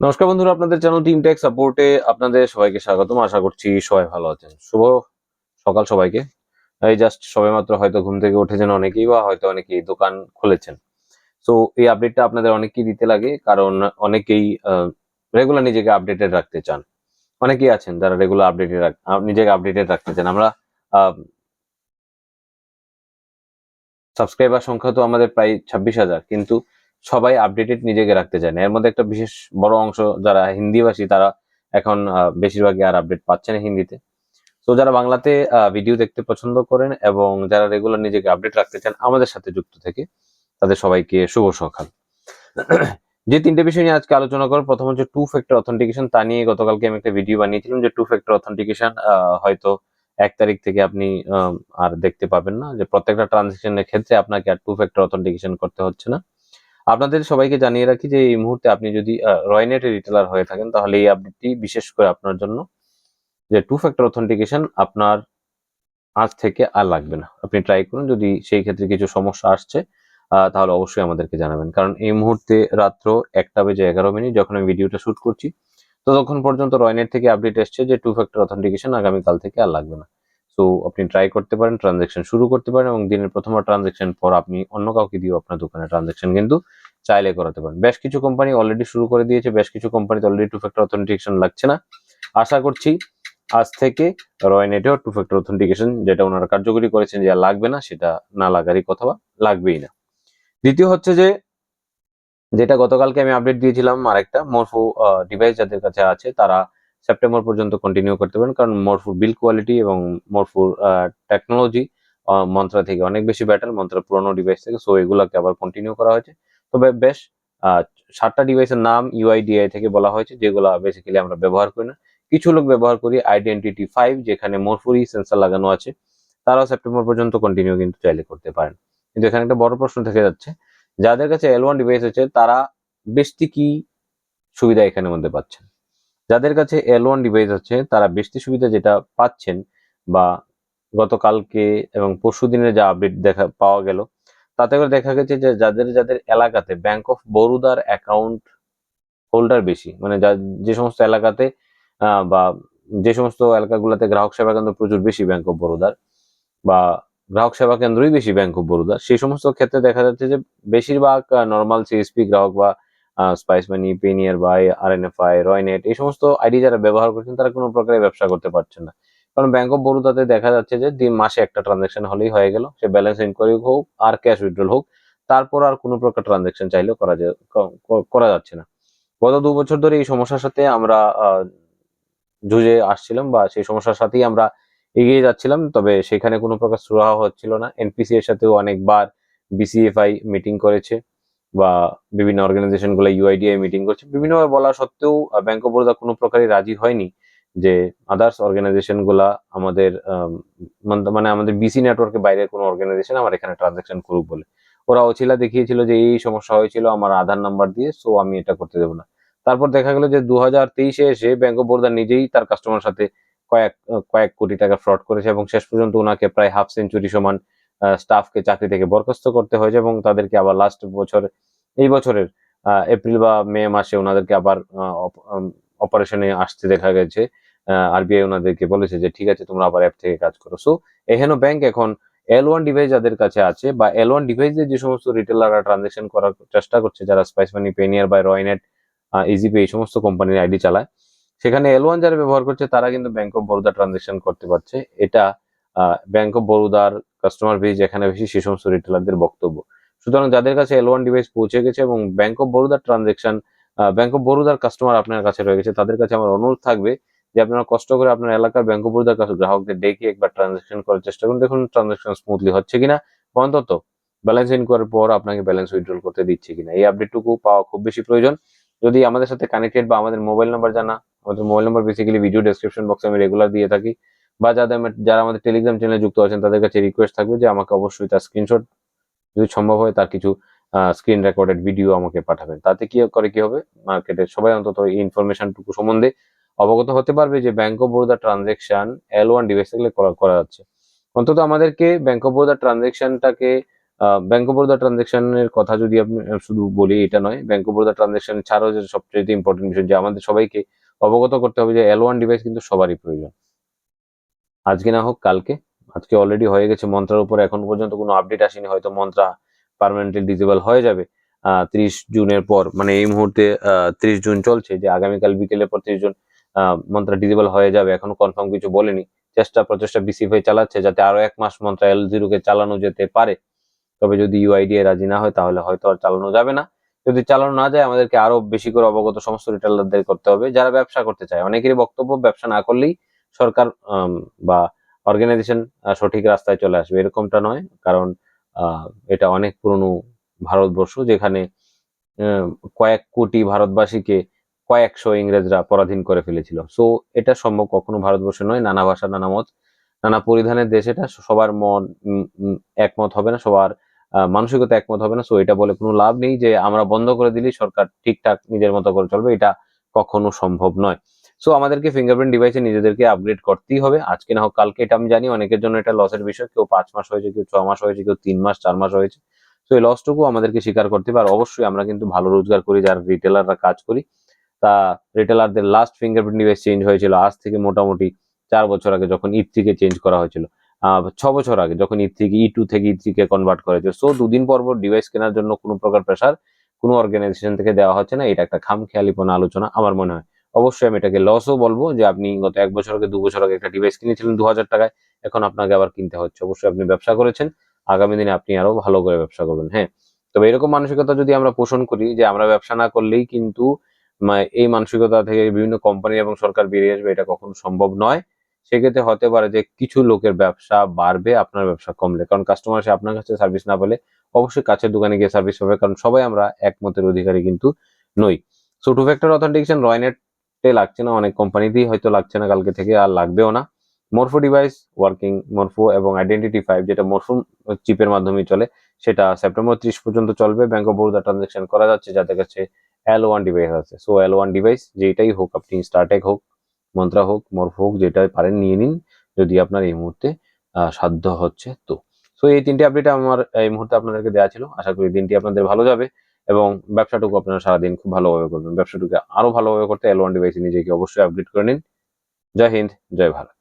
নমস্কার বন্ধুরা, আপনাদের চ্যানেল টিম টেক সাপোর্টে আপনাদের সবাইকে স্বাগতম। আশা করছি সবাই ভালো আছেন। শুভ সকাল সবাইকে। এই জাস্ট সবাই মাত্র হয়তো ঘুম থেকে উঠেছেন অনেকেই বা হয়তো অনেকেই দোকান খুলেছেন। তো এই আপডেটটা আপনাদের অনেকেই দিতে লাগে, কারণ অনেকেই রেগুলার নিজেকে আপডেটেড রাখতে চান। অনেকেই আছেন যারা রেগুলার আপডেটেড নিজেকে আপডেটেড রাখতে চান। আমরা সাবস্ক্রাইবার সংখ্যা তো আমাদের প্রায় ছাব্বিশ হাজার, কিন্তু সবাই আপডেটেড নিজেকে রাখতে চায় না। এর মধ্যে একটা বিশেষ বড় অংশ যারা হিন্দিভাষী, তারা এখন বেশিরভাগই আর আপডেট পাচ্ছে না হিন্দিতে। তো যারা বাংলাতে ভিডিও দেখতে পছন্দ করেন এবং যারা রেগুলার নিজেকে আপডেট রাখতে চান, আমাদের সাথে যুক্ত থেকে তাদের সবাইকে শুভ সকাল। যে তিনটে বিষয় নিয়ে আজকে আলোচনা করব, প্রথম হচ্ছে টু ফ্যাক্টর অথেন্টিকেশন তা নিয়ে গতকালকে আমি একটা ভিডিও বানিয়েছিলাম যে টু ফ্যাক্টর অথেন্টিকেশন হয়তো এক তারিখ থেকে আপনি আর দেখতে পাবেন না। যে প্রত্যেকটা ট্রানজেকশনের ক্ষেত্রে আপনাকে আর টু ফ্যাক্টর অথেন্টিকেশন করতে হচ্ছে না। আপনাদের সবাইকে জানিয়ে রাখি যে এই মুহূর্তে আপনি যদি রয়নেটের রিটেলার হয়ে থাকেন, তাহলে এই আপডেটটি বিশেষ করে আপনার জন্য যে টু ফ্যাক্টর অথেন্টিকেশন আপনার আজ থেকে আর লাগবে না। আপনি ট্রাই করুন, যদি সেই ক্ষেত্রে কিছু সমস্যা আসছে তাহলে অবশ্যই আমাদেরকে জানাবেন। কারণ এই মুহূর্তে রাত্র একটা বেজে এগারো মিনিট যখন আমি ভিডিওটা শ্যুট করছি, ততক্ষণ পর্যন্ত রয়নেট থেকে আপডেট এসছে যে টু ফ্যাক্টর অথেন্টিকেশন আগামীকাল থেকে আর লাগবে না। সো আপনি ট্রাই করতে পারেন ট্রানজেকশন শুরু করতে পারেন এবং দিনের প্রথম ট্রানজেকশন পর আপনি অন্য কাউকে দিয়েও আপনার দোকানে ট্রানজেকশন কিন্তু চাইলে করাতে পারেন। বেশ কিছু কোম্পানি অলরেডি শুরু করে দিয়েছে, বেশ কিছু কোম্পানিতে অলরেডি টু ফ্যাক্টর অথেন্টিকেশন লাগছে না। আশা করছি আজ থেকে রয়নেটেও টু ফ্যাক্টর অথেন্টিকেশন যেটা ওনারা কার্যকরী করেছেন যে আর লাগবে না, সেটা না লাগারই কথা বা লাগবেই না। দ্বিতীয় হচ্ছে যে, যেটা গতকালকে আমি আপডেট দিয়েছিলাম আরেকটা মরফু ডিভাইস যাদের কাছে আছে, তারা সেপ্টেম্বর পর্যন্ত কন্টিনিউ করতে পারেন। কারণ মরফুর বিল কোয়ালিটি এবং মরফুর টেকনোলজি মন্ত্রা থেকে অনেক বেশি বেটার মন্ত্রা পুরোনো ডিভাইস থেকে। সো এগুলোকে আবার কন্টিনিউ করা হয়েছে। তবে বেশ সাতটা ডিভাইসের নাম ইউআইডিআই থেকে বলা হয়েছে, যেগুলো বেসিক্যালি আমরা ব্যবহার করি না। কিছু লোক ব্যবহার করি আইডেন্টিটি ফাইভ যেখানে মোরফুরি সেন্সার লাগানো আছে। তারাও সেপ্টেম্বর পর্যন্ত কন্টিনিউ কিন্তু চাইলে করতে পারেন। কিন্তু এখানে একটা বড় প্রশ্ন থেকে যাচ্ছে, যাদের কাছে এল ওয়ান ডিভাইস আছে, তারা বেশি কি সুবিধা এখানের মধ্যে পাচ্ছেন? যাদের কাছে এল ওয়ান ডিভাইস আছে, তারা বেশি সুবিধা যেটা পাচ্ছেন বা গতকালকে এবং পরশু দিনের যা আপডেট দেখা, পাওয়া গেল, তাতে করে দেখা গেছে যে যাদের যাদের এলাকাতে ব্যাংক অফ বরোদার অ্যাকাউন্ট হোল্ডার বেশি মানে যা- যে সমস্ত এলাকাতে বা যে সমস্ত এলাকাগুলোতে গ্রাহক সেবা কেন্দ্র প্রচুর বেশি ব্যাংক অফ বরোদার বা গ্রাহক সেবা কেন্দ্রই বেশি ব্যাংক অফ বরোদা সেই সমস্ত ক্ষেত্রে দেখা যাচ্ছে যে বেশিরভাগ নর্মাল সিএসপি গ্রাহক বা Spice Money PayNearby R N F I Roinet এই সমস্ত আইডি যারা ব্যবহার করছেন, তারা কোনো প্রকারের ব্যবসা করতে পারছেন না। কারণ ব্যাংক অফ বরোদাতে দেখা যাচ্ছে যে, দিন মাসে একটা ট্রানজাকশন হলেই হয়ে গেল। সে ব্যালেন্স ইনকোয়ারি হোক, আর ক্যাশ উইথড্রল হোক, তারপর আর কোনো প্রকার ট্রানজাকশন চাইলেও করা করা যাচ্ছে না। গত দু বছর ধরে এই সমস্যার সাথে আমরা জুঝে আসছিলাম বা সেই সমস্যার সাথেই আমরা এগিয়ে যাচ্ছিলাম, তবে সেখানে কোনো প্রকার সুরাহা হচ্ছিল না। এনপিসি এর সাথেও অনেকবার বিসিএফআই মিটিং করেছে। বা বিভিন্ন অর্গানাইজেশনগুলো ইউআইডিআই মিটিং করছে বিভিন্নভাবে বলা সত্ত্বেও ব্যাংক অফ বরোদা কোনো প্রকারই রাজি হয়নি যে আদার্স অর্গানাইজেশনগুলা আমাদের আম, মানে আমাদের বিসি নেটওয়ার্কের বাইরের কোনো অর্গানাইজেশন আমার এখানে ট্রানজাকশন করুক বলে। ওরা অছিলা দেখিয়েছিল যে এই সমস্যা হয়েছিল আমার আধার নাম্বার দিয়ে সো আমি এটা করতে দেবো না। তারপর দেখা গেল যে দু হাজার তেইশে এসে ব্যাংক অফ বরোদা নিজেই তার কাস্টমার সাথে কয়েক কয়েক কোটি টাকা ফ্রড করেছে এবং শেষ পর্যন্ত ওনাকে প্রায় হাফ সেঞ্চুরি সমান স্টাফকে চাকরি থেকে বরখাস্ত করতে হয়েছে এবং তাদেরকে আবার লাস্ট বছর, এই বছরের এপ্রিল বা মে মাসে ওনাদেরকে আবার অপারেশনে আসতে দেখা গেছে। আরবিআই ওনাদেরকে বলেছে যে, ঠিক আছে, তোমরা আবার অ্যাপ থেকে কাজ করো। সো এহেন ব্যাংক এখন এল ওয়ান ডিভাইস যাদের কাছে আছে বা এল ওয়ান ডিভাইসে যে সমস্ত রিটেলাররা ট্রানজেকশন করার চেষ্টা করছে, যারা স্পাইস মানি পেনিয়ার বা রয়নেট ইজিপে এই সমস্ত কোম্পানির আইডি চালায়, সেখানে এল ওয়ান যারা ব্যবহার করছে, তারা কিন্তু ব্যাংক অফ বরোদা ট্রানজেকশন করতে পারছে। এটা ব্যাংক অফ বরোদার কাস্টমার বেস যেখানে বেশি, সেই সমস্ত রিটেলারদের বক্তব্য। সুতরাং যাদের কাছে এল ওয়ান ডিভাইস পৌঁছে গেছে এবং ব্যাংক অফ বরোদার ট্রানজেকশন ব্যাংক অফ বরোদার কাস্টমার আপনার কাছে রয়ে গেছে, তাদের কাছে আমার অনুরোধ থাকবে যে আপনারা কষ্ট করে আপনার এলাকার ব্যাংক অফ বরোদার গ্রাহকদের ডেকে একবার ট্রানজেকশন করার চেষ্টা করুন। দেখুন ট্রানজেকশন স্মুথলি হচ্ছে কিনা। অন্তত ব্যালেন্স ইন করার পর আপনাকে ব্যালেন্স উইথড্রল করতে দিচ্ছে কিনা। এই আপডেটটুকু পাওয়া খুব বেশি প্রয়োজন। যদি আমাদের সাথে কানেক্টেড বা আমাদের মোবাইল নাম্বার জানা, আমাদের mobile number basically video description বক্সে আমি রেগুলার দিয়ে থাকি। বা যাদের যারা আমাদের টেলিগ্রাম চ্যানেলে যুক্ত আছেন, তাদের কাছে রিকোয়েস্ট থাকবে যে আমাকে অবশ্যই তার স্ক্রিনশট যদি সম্ভব হয় তার কিছু স্ক্রিন রেকর্ডেড ভিডিও আমাকে পাঠাবেন। তাতে কি করে কি হবে? মার্কেটের সবাই অন্তত এই ইনফরমেশনটুকু সম্বন্ধে অবগত হতে পারবে যে bank of Baroda transaction L one device থেকে করা করা যাচ্ছে অন্তত আমাদেরকে ব্যাংক অফ বরোদা ট্রানজেকশনটাকে ব্যাংক অফ বরোদা ট্রানজেকশনের কথা যদি আপনি শুধু বলি এটা নয় ব্যাংক অফ বরোদা ট্রানজেকশন ছাড়াও যে সবচেয়ে ইম্পর্টেন্ট বিষয় যে আমাদের সবাইকে অবগত করতে হবে যে এল ওয়ান ডিভাইস কিন্তু সবারই প্রয়োজন। আজকে না হোক, কালকে। আজকে অলরেডি হয়ে গেছে মন্ত্রার উপরে। এখন পর্যন্ত কোনো আপডেট আসেনি। হয়তো মন্ত্রা পার্মানেন্টলি ডিজেবল হয়ে যাবে ত্রিশ জুনের পর। মানে এই মুহূর্তে ত্রিশ জুন চলছে যে আগামীকাল বিকেলের পর ত্রিশ জুন মন্ত্রা ডিজেবল হয়ে যাবে। এখনও কনফার্ম কিছু বলেনি। চেষ্টা প্রচেষ্টা বিসিএফআই চালাচ্ছে যাতে আরও এক মাস মন্ত্রা এল জিরো কে চালানো যেতে পারে। তবে যদি ইউআইডিএ রাজি না হয়, তাহলে হয়তো আর চালানো যাবে না। যদি চালানো না যায়, আমাদেরকে আরও বেশি করে অবগত সমস্ত রিটেলারদের করতে হবে, যারা ব্যবসা করতে চায়। অনেকেরই বক্তব্য, ব্যবসা না করলেই সরকার বা অর্গানাইজেশন সঠিক রাস্তায় চলে আসবে এরকমটা নয়। কারণ এটা অনেক পুরনো ভারতবর্ষ যেখানে কয়েক কোটি ভারতবাসীকে কয়েকশো ইংরেজরা পরাধীন করে ফেলেছিল। সো এটা সম্ভব কখনো ভারতবর্ষ নয়। নানা ভাষা, নানা মত, নানা পরিধানের দেশ এটা। সবার মন একমত হবে না। সবার মানসিকতা একমত হবে না। সো এটা বলে কোনো লাভ নেই যে আমরা বন্ধ করে দিলেই সরকার ঠিকঠাক নিজের মতো করে চলবে। এটা কখনো সম্ভব নয়। সো আমাদেরকে ফিঙ্গারপ্রিন্ট ডিভাইসে নিজেদেরকে আপগ্রেড করতেই হবে। আজকে না হোক, কালকে এটা আমি জানি, অনেকের জন্য এটা লসের বিষয়। কেউ পাঁচ মাস হয়েছে, কেউ ছ মাস হয়েছে, কেউ তিন মাস, চার মাস হয়েছে। তো এই লসটুকু আমাদেরকে স্বীকার করতে হবে। আর অবশ্যই আমরা কিন্তু ভালো রোজগার করি, যারা রিটেলাররা কাজ করি। তা রিটেলারদের লাস্ট ফিঙ্গারপ্রিন্ট ডিভাইস চেঞ্জ হয়েছিল আজ থেকে মোটামুটি চার বছর আগে, যখন ই থ্রিকে চেঞ্জ করা হয়েছিল। ছ বছর আগে, যখন ই থ্রি ই টু থেকে ই থ্রিকে কনভার্ট করা হয়েছিল। সো দুদিন পর পর ডিভাইস কেনার জন্য কোনো প্রকার প্রেশার কোনো অর্গানাইজেশন থেকে দেওয়া হচ্ছে না। এটা একটা খামখেয়ালিপনা আলোচনা, আমার মনে হয়। অবশ্যই আমি এটাকে লসও বলব যে আপনি গত এক বছর আগে, দু বছর আগে একটা ডিভাইস কিনেছিলেন দু হাজার টাকায়, এখন আপনাকে আবার কিনতে হচ্ছে। অবশ্যই আপনি ব্যবসা করেছেন, আগামী দিনে আপনি আরও ভালো করে ব্যবসা করবেন হ্যাঁ? তবে এরকম মানসিকতা যদি আমরা পোষণ করি যে আমরা ব্যবসা না করলেই কিন্তু এই মানসিকতা থেকে বিভিন্ন কোম্পানি এবং সরকার বেরিয়ে আসবে, এটা কখনো সম্ভব নয়। সেক্ষেত্রে হতে পারে যে কিছু লোকের ব্যবসা বাড়বে, আপনার ব্যবসা কমলে। কারণ কাস্টমার এসে আপনার কাছে সার্ভিস না পেলে অবশ্যই কাছের দোকানে গিয়ে সার্ভিস পাবে, কারণ সবাই আমরা একমতের অধিকারী কিন্তু নই। সো টু ফ্যাক্টর অথেন্টিকেশন রয়নেটে লাগছে না, অনেক কোম্পানিতেই হয়তো লাগছে না কালকে থেকে, আর লাগবেও না। মরফো ডিভাইস ওয়ার্কিং মরফো এবং আইডেন্টিটি ফাইভ যেটা মরফো চিপের মাধ্যমে চলে, সেটা সেপ্টেম্বর ত্রিশ পর্যন্ত চলবে। ব্যাংক অফ বরোদা ট্রানজাকশন করা যাচ্ছে, যাদের কাছে এল ওয়ান ডিভাইস আছে। সো এল ওয়ান ডিভাইস যেটাই হোক, আপনি স্টার্টেক হোক মন্ত্রা হোক মরফো হোক যেটা পারেন, নিয়ে নিন, যদি আপনার এই মুহূর্তে সাধ্য হচ্ছে তো। সো এই তিনটি আপডেট আমার এই মুহূর্তে আপনাদেরকে দেওয়া ছিল। আশা করি দিনটি আপনাদের ভালো যাবে। এবং ব্যবসাটুকু আপনারা সারাদিন খুব ভালোভাবে করবেন। ব্যবসাটুকু আরও ভালোভাবে করতে এল ওয়ান ডিভাইসে নিজেকে অবশ্যই আপডেট করে নিন। জয় হিন্দ, জয় ভারত।